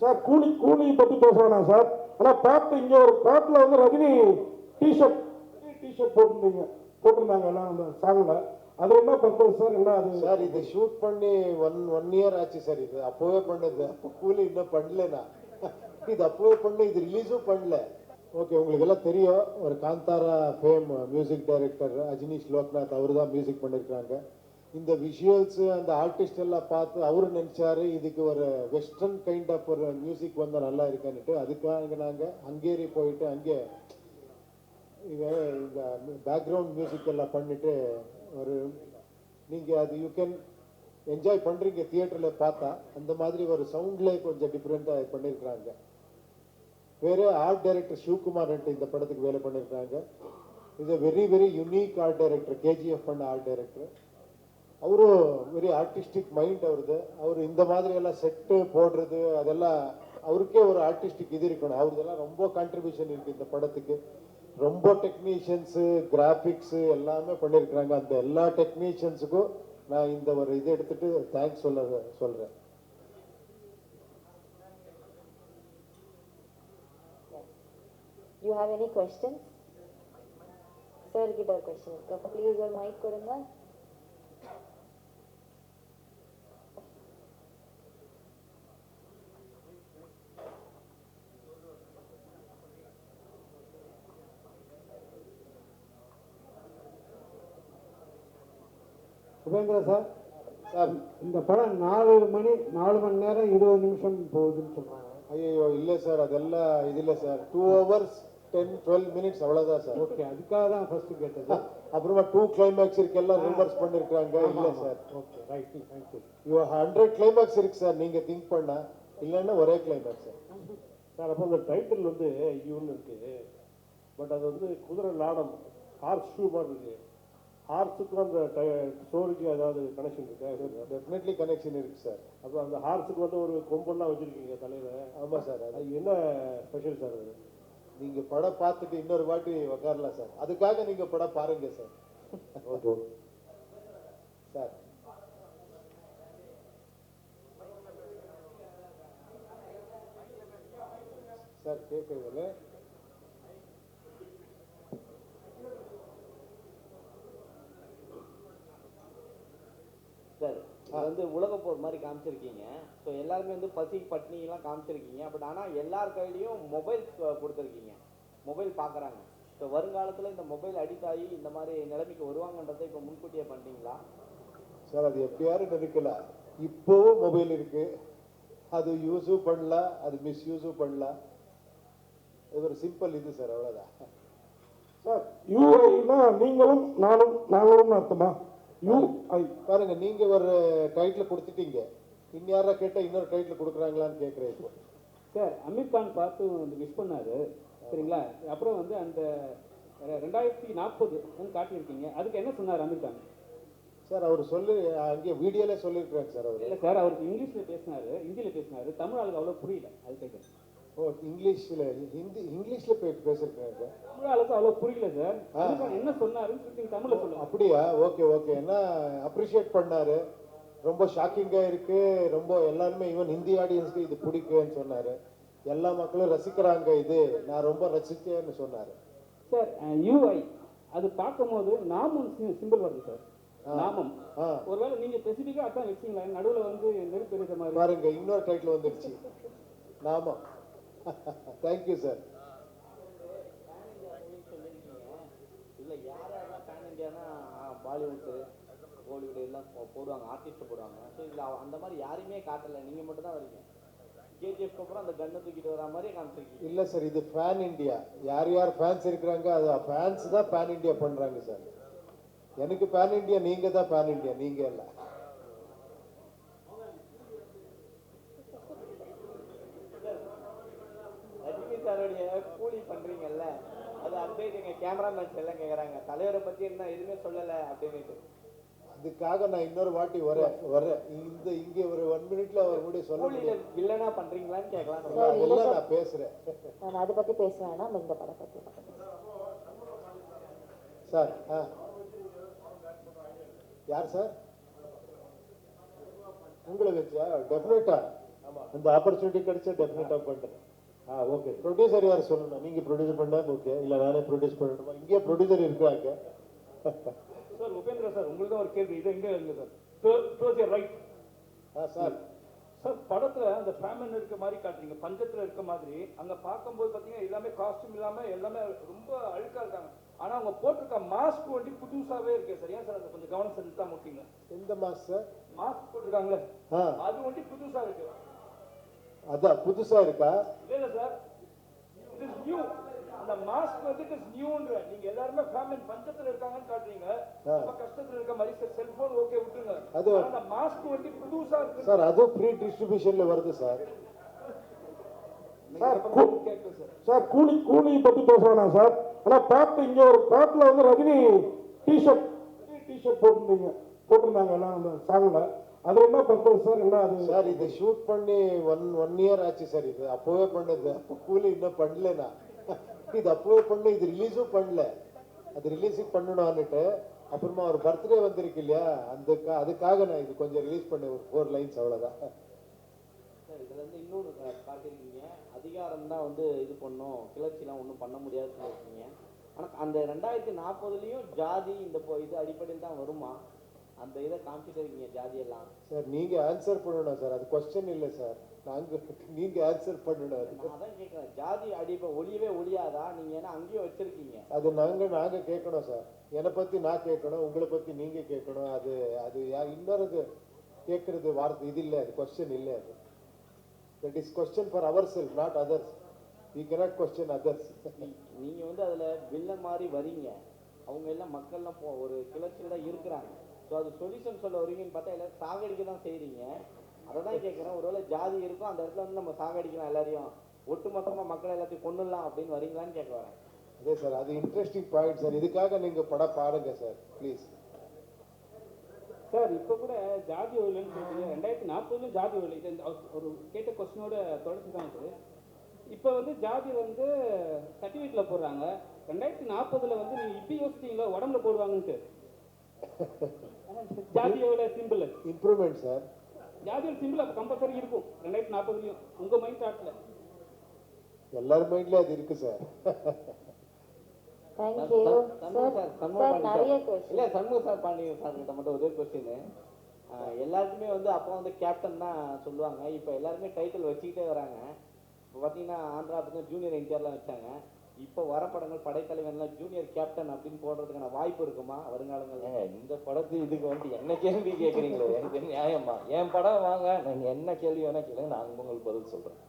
Sir கூலி கூலி பத்தி பேச வேணாம் சார். ஆனா பாட்டு இங்க ஒரு பாட்டுல வந்து ரஜினி டிஷர்ட் டிஷர்ட் போட்டிருந்தீங்க. போட்டிருந்தாங்க எல்லாம் அந்த சாங்ல அது என்ன பர்பஸ் சார்? என்ன அது? சார் இது ஷூட் பண்ணி ஒன் ஒன் இயர் ஆச்சு சார் இது. அப்போவே பண்ணது. அப்போ கூலி இன்னும் பண்ணலனா இது அப்போவே பண்ணு இது ரிலீஸும் பண்ணல. ஓகே உங்களுக்கு எல்லாம் தெரியும். ஒரு Kantara fame music director Ajaneesh Loknath அவர் தான் மியூசிக் பண்ணியிருக்காங்க இந்த விஷுவல்ஸ் அந்த ஆர்டிஸ்ட் எல்லாம் பார்த்து அவரு நினைச்சாரு இதுக்கு ஒரு வெஸ்டர்ன் கைண்ட் ஆஃப் ஒரு மியூசிக் வந்தால் நல்லா இருக்கான்னுட்டு அதுக்காக நாங்கள் ஹங்கேரி போயிட்டு அங்கே இவன் இந்த பேக்ரவுண்ட் மியூசிக் எல்லாம் பண்ணிட்டு ஒரு நீங்கள் அது யூ கேன் என்ஜாய் பண்ணுறீங்க தியேட்டரில் பார்த்தா அந்த மாதிரி ஒரு சவுண்ட்ல கொஞ்சம் டிஃப்ரெண்ட்டாக பண்ணியிருக்கிறாங்க வேறு ஆர்ட் டைரக்டர் சிவகுமார்ன்ட்டு இந்த படத்துக்கு வேலை பண்ணியிருக்காங்க இது very very unique art director KGF பண்ண ஆர்ட் டைரக்டர் அவரும் வெரி ஆர்டிஸ்டிக் மைண்ட் அவருது. அவர் இந்த மாதிரி எல்லாம் செட்டு போடுறது அதெல்லாம் அவருக்கே ஒரு ஆர்டிஸ்டிக் இது இருக்கணும். அவருதெல்லாம் ரொம்ப கான்ட்ரிபியூஷன் இருக்கு இந்த படத்துக்கு. ரொம்ப டெக்னீஷியன்ஸு கிராஃபிக்ஸு எல்லாமே பண்ணியிருக்கிறாங்க அந்த எல்லா டெக்னீஷியன்ஸுக்கும் நான் இந்த ஒரு இது எடுத்துட்டு தேங்க்ஸ் சொல்ல சொல்றேன். You have any questions? Sir கிட்ட ஒரு கொஸ்டின் இருக்கு. ப்ளீஸ் ஒரு மைக் கொடுங்க. சுபேந்திரா சார் சார் இந்த படம் நாலு மணி நாலு மணி நேரம் இருபது நிமிஷம் போகுதுன்னு சொல்றாங்க. ஐயோ இல்லை சார் அதெல்லாம் இது இல்லை sir. Two hours ten twelve minutes அவ்வளோதான் சார். ஓகே அதுக்காக தான் ஃபர்ஸ்ட் கேட்டது. அப்புறமா டூ கிளைமேக்ஸ் இருக்கு எல்லாம் ரிவர்ஸ் பண்ணிருக்காங்க. இல்ல sir. Okay right thank you you hundred climax இருக்கு சார் நீங்க திங்க் பண்ணா. இல்லைன்னா ஒரே கிளைமேக்ஸ் சார். சார் அப்போ அந்த டைட்டில் வந்து யூன்னு இருக்கு. பட் அது வந்து குதிரை லாடம் ஹார்ஸ் ஷூ மாதிரி இருக்கு. ஹார்ஸுக்கும் அந்த ஸ்டோரிக்கு ஏதாவது கனெக்ஷன் இருக்கா? டெஃபினெட்லி கனெக்ஷன் இருக்கு சார் அப்போ அந்த ஹார்ஸுக்கு வந்து ஒரு கொம்பெல்லாம் வச்சிருக்கீங்க தலையில? ஆமா சார் அது என்ன ஸ்பெஷல் சார் அது? நீங்க படம் பார்த்துட்டு இன்னொரு வாட்டி உட்காரலாம் சார் அதுக்காக நீங்க படம் பாருங்க சார் ஓகே. சார் சார் கேட்கறதுல சார் இது வந்து உலக போர் மாதிரி காமிச்சிருக்கீங்க. ஸோ எல்லாருமே வந்து பசி பட்னி எல்லாம் காமிச்சிருக்கீங்க. பட் ஆனால் எல்லார் கையிலையும் மொபைல் கொடுத்துருக்கீங்க. மொபைல் பார்க்குறாங்க ஸோ வருங்காலத்தில் இந்த மொபைல் அடிக்ட் ஆகி இந்த மாதிரி நிலைமைக்கு வருவாங்கன்றதை இப்போ முன்கூட்டியே பண்ணிட்டீங்களா? சார் அது எப்படியாரும் நினைக்கல. இப்போவும் மொபைல் இருக்கு. அது யூஸும் பண்ணலாம் அது மிஸ்யூஸும் பண்ணலாம் இது ஒரு சிம்பிள் இது சார் அவ்வளோதான் சார் யூஐனா நீங்களும் நானும் நாங்களும் அர்த்தமா? பாருங்க நீங்க ஒரு டைட்டில் கொடுத்துட்டீங்க. இன்யாரா கேட்டா இன்னொரு டைட்டில் கொடுக்குறாங்களான்னு கேட்குறேன் இப்போ. சார் அமீர் கான் பார்த்து வந்து விஷ் பண்ணாரு. சரிங்களா? அப்புறம் வந்து அந்த ரெண்டாயிரத்தி நாற்பது காட்டியிருக்கீங்க. அதுக்கு என்ன சொன்னார் அமீர் கான்? சார் அவர் சொல்லி அங்கே வீடியோலே சொல்லியிருக்கிறாங்க சார் அவர். இல்லை சார் அவருக்கு இங்கிலீஷில் பேசினாரு ஹிந்தியில் பேசினாரு. தமிழ் ஆளுக்கு அவ்வளோ புரியல அது கேட்குறேன் ஓ இங்கிலீஷில் ஹிந்தி இங்கிலீஷில் பே பேசியிருக்காங்க தமிழ் ஆளுக்கு அவ்வளோ புரியல சார். என்ன சொன்னாருன்னு சொல்லி தமிழில் சொல்லுங்க. அப்படியா? Okay okay. என்ன அப்ரிஷியேட் பண்ணாரு? ரொம்ப ஷாக்கிங்காக இருக்கு. ரொம்ப எல்லாருமே ஈவன் ஹிந்தி ஆடியன்ஸ்க்கு இது பிடிக்குன்னு சொன்னாரு. எல்லா மக்களும் ரசிக்கிறாங்க இது. நான் ரொம்ப ரசிச்சேன்னு சொன்னாரு. சார் யூஐ அது பார்க்கும்போது நாமம் சிம்பிள் வருது சார். நாமம். ஒருவேளை நீங்கள் ஸ்பெசிஃபிக்காக அதான் வச்சிங்களா? நடுவில் வந்து நெருப்பு இருக்கிற மாதிரி. பாருங்க இன்னொரு டைட்டில் வந்துருச்சு. நாமா தேங்க்யூ சார் இல்லை யார் யாரெல்லாம் பேன் இந்தியானா பாலிவுட்டு கோலிவுட் எல்லாம் போடுவாங்க ஆர்டிஸ்ட் போடுவாங்க ஸோ இதில் அந்த மாதிரி யாரையுமே காட்டலை நீங்கள் மட்டும் தான் வரீங்க கேஜிஎஃப்க்கு அப்புறம் அந்த கண்ணை தூக்கிட்டு வர மாதிரி காமிச்சிருக்கீங்க இல்ல சார் இது ஃபேன் இந்தியா யார் யார் ஃபேன்ஸ் இருக்கிறாங்க அது ஃபேன்ஸ் தான் பேன் இந்தியா பண்றாங்க சார் எனக்கு பேன் இந்தியா நீங்க தான் பேன் இந்தியா நீங்க இல்லை. சாருடைய கூலி பண்றீங்கல்ல அது அப்டேட் எங்க கேமராமேன்ஸ் எல்லாம் கேக்குறாங்க. தலைவரை பத்தி என்ன எதுவுமே சொல்லல அப்படின்னுட்டு. அதுக்காக நான் இன்னொரு வாட்டி வரேன் வரேன் இந்த இங்க ஒரு ஒன் மினிட்ல அவர் கூட சொல்ல வில்லனா பண்றீங்களான்னு கேட்கலாம். இல்ல. நான் பேசுறேன். நான் அதை பத்தி பேச வேணாம் இந்த படம் பத்தி. சார் ஆ. யார் சார்? உங்களை வச்சா டெஃபினட்டா அந்த ஆப்பர்ச்சுனிட்டி கிடைச்சா டெஃபினட்டா பண்றேன் ஆ ஓகே ப்ரொடியூசர் யார் சொல்லணும்? நீங்க ப்ரொடியூஸ் பண்ணா ஓகே இல்ல நானே ப்ரொடியூஸ் பண்ணணுமா? இங்கே ப்ரொடியூசர் சார் உபேந்திரா சார் உங்களுக்கு தான் ஒரு கேள்வி. இது எங்க இருக்கு சார் ரைட் ஆ சார் சார் படத்துல அந்த ஃபேமிலி இருக்க மாதிரி காட்டுறீங்க. பஞ்சத்துல இருக்க மாதிரி. அங்க பார்க்கும்போது பாத்தீங்கன்னா எல்லாமே காஸ்டியூம் இல்லாம எல்லாமே ரொம்ப அழுக்கா இருக்காங்க. ஆனா அவங்க போட்டிருக்க மாஸ்க் வந்து புதுசாவே இருக்கு சார் ஏன் சார் அதை கொஞ்சம் கவனம் செலுத்தா முட்டீங்க எந்த மாஸ் சார் மாஸ்க் போட்டிருக்காங்களே. அது வந்து புதுசா இருக்கு. அதான் புதுசா இருக்கா? சார். இட் இஸ் நியூ அந்த மாஸ்க் வந்து இட் இஸ் நியூன்ற நீங்க எல்லாருமே ஃபேமிலி பஞ்சத்துல இருக்காங்கன்னு காட்டுறீங்க. ரொம்ப கஷ்டத்துல இருக்க மாதிரி சார். செல்போன் ஓகே விட்டுருங்க. அது- அந்த மாஸ்க் வந்து புதுசா இருக்கு. சார் அதுவும் ஃப்ரீ டிஸ்ட்ரிபியூஷன்ல வருது சார். Sir sir. கூலி கூலி பத்தி பேச வேணாம் சார். ஆனா பேட் இங்க ஒரு பேட்ல வந்து ரஜினி டிஷர்ட் டிஷர்ட் போட்டிருந்தீங்க. போட்டிருந்தாங்க எல்லாம் சாங்ல அது என்ன பர்பஸ் சார்? என்ன அது? சார் இது ஷூட் பண்ணி ஒன் ஒன் இயர் ஆச்சு சார். இது அப்போவே பண்ணது. அப்போ கூலி இன்னும் பண்ணல நான். இது அப்போவே பண்ண இது ரிலீஸும் பண்ணல. அது ரிலீஸும் பண்ணணும்னுட்டு அப்புறமா ஒரு பர்த்டே வந்திருக்கு இல்லையா? அந்த அதுக்காக நான் இது கொஞ்சம் ரிலீஸ் பண்ணேன். ஒரு ஃபோர் லைன்ஸ் அவ்வளோதான் சார் இதுல இன்னொன்று காட்டியிருக்கீங்க. அதிகாரம் தான் வந்து இது பண்ணும். கிளர்ச்சிலாம் ஒன்றும் பண்ண முடியாதுன்னு சொல்லியிருக்கீங்க. ஆனால் அந்த ரெண்டாயிரத்தி நாற்பதுலேயும் ஜாதி இந்த பொ- இது அடிப்படையில் தான் வருமா? அந்த இதை காமிச்சிட்டு இருக்கீங்க ஜாதியெல்லாம். சார் நீங்க ஆன்சர் பண்ணணும் சார் அது கொஸ்டின் இல்லை சார் நாங்க நீங்க ஆன்சர் பண்ணணும் அது. நான் கேட்குறேன் ஜாதி அடிப்பை ஒளியவே ஒளியாதா? நீங்க ஏன்னா அங்கேயும் வச்சிருக்கீங்க? அது நாங்க நாங்க கேட்கணும் சார் என்னை பத்தி நான் கேட்கணும் உங்களை பத்தி நீங்க கேட்கணும். அது அது யா- இன்னொரு கேட்கறது வார்த்தை இது இல்லை அது கொஸ்டின் இல்லை அது. That is question for our self not others we cannot question others நீ- நீங்க வந்து அதுல வில்லன் மாதிரி வரீங்க. அவங்க எல்லாம் மக்கள்லாம் போ ஒரு கிளர்ச்சியில தான் இருக்கிறாங்க. ஸோ அது சொல்யூஷன் சொல்ல வரீங்கன்னு பார்த்தா எல்லாரும் சாகடிக்க தான் செய்றீங்க. அதை தான் கேட்குறேன் ஒருவேளை ஜாதி இருக்கும் அந்த இடத்துல வந்து நம்ம சாகடிக்கலாம் எல்லாரையும். ஒட்டுமொத்தமா மக்கள் எல்லாத்தையும் கொண்டுடலாம் அப்படின்னு வரீங்களான்னு கேட்க வரேன். அதே சார் அது இன்ட்ரெஸ்டிங் பாயிண்ட் சார். இதுக்காக நீங்க படம் பாருங்க சார் ப்ளீஸ் சார் இப்போ கூட ஜாதி ஒழியன்னு சொல்லிட்டு ரெண்டாயிரத்தி நாற்பதுல ஜாதி இந்த ஒரு கேட்ட கொஸ்டினோட தொடர்ச்சி தான் இது. இப்போ வந்து ஜாதி வந்து சர்டிஃபிகேட்ல போடுறாங்க. ரெண்டாயிரத்தி நாற்பதுல வந்து நீங்க இப்படி யோசிச்சீங்களா உடம்புல போடுவாங்கன்ட்டு. ஜாதியோட சிம்பிள் இம்ப்ரூவ்மெண்ட் சார் ஜாதியோட சிம்பிள் அப்போ கம்பல்சரி இருக்கும். ரெண்டாயிரத்தி நாற்பதுலயும் உங்க மைண்ட் தாட்ல எல்லார் மைண்ட்லயும் அது இருக்கு சார் இல்ல சண்முக சார் பாண்டி சார். கிட்ட மட்டும் ஒரே கொஸ்டின் எல்லாருக்குமே வந்து அப்போ வந்து கேப்டன் தான் சொல்லுவாங்க. இப்போ எல்லாருமே டைட்டில் வச்சுக்கிட்டே வராங்க. இப்போ பார்த்தீங்கன்னா ஆந்திரா பக்கம் ஜூனியர் என்டிஆர்லாம் வச்சாங்க. இப்போ வர படங்கள் படைத்தலைவன்லாம் ஜூனியர் கேப்டன் அப்படின்னு போடுறதுக்கான வாய்ப்பு இருக்குமா வருங்காலங்கள் இந்த படத்து இதுக்கு வந்து என்ன கேள்வி கேட்குறீங்களே எனக்கு நியாயமா? என் படம் வாங்க? நீங்க என்ன கேள்வி வேணா கேளுங்க நான் உங்களுக்கு பதில் சொல்றேன்.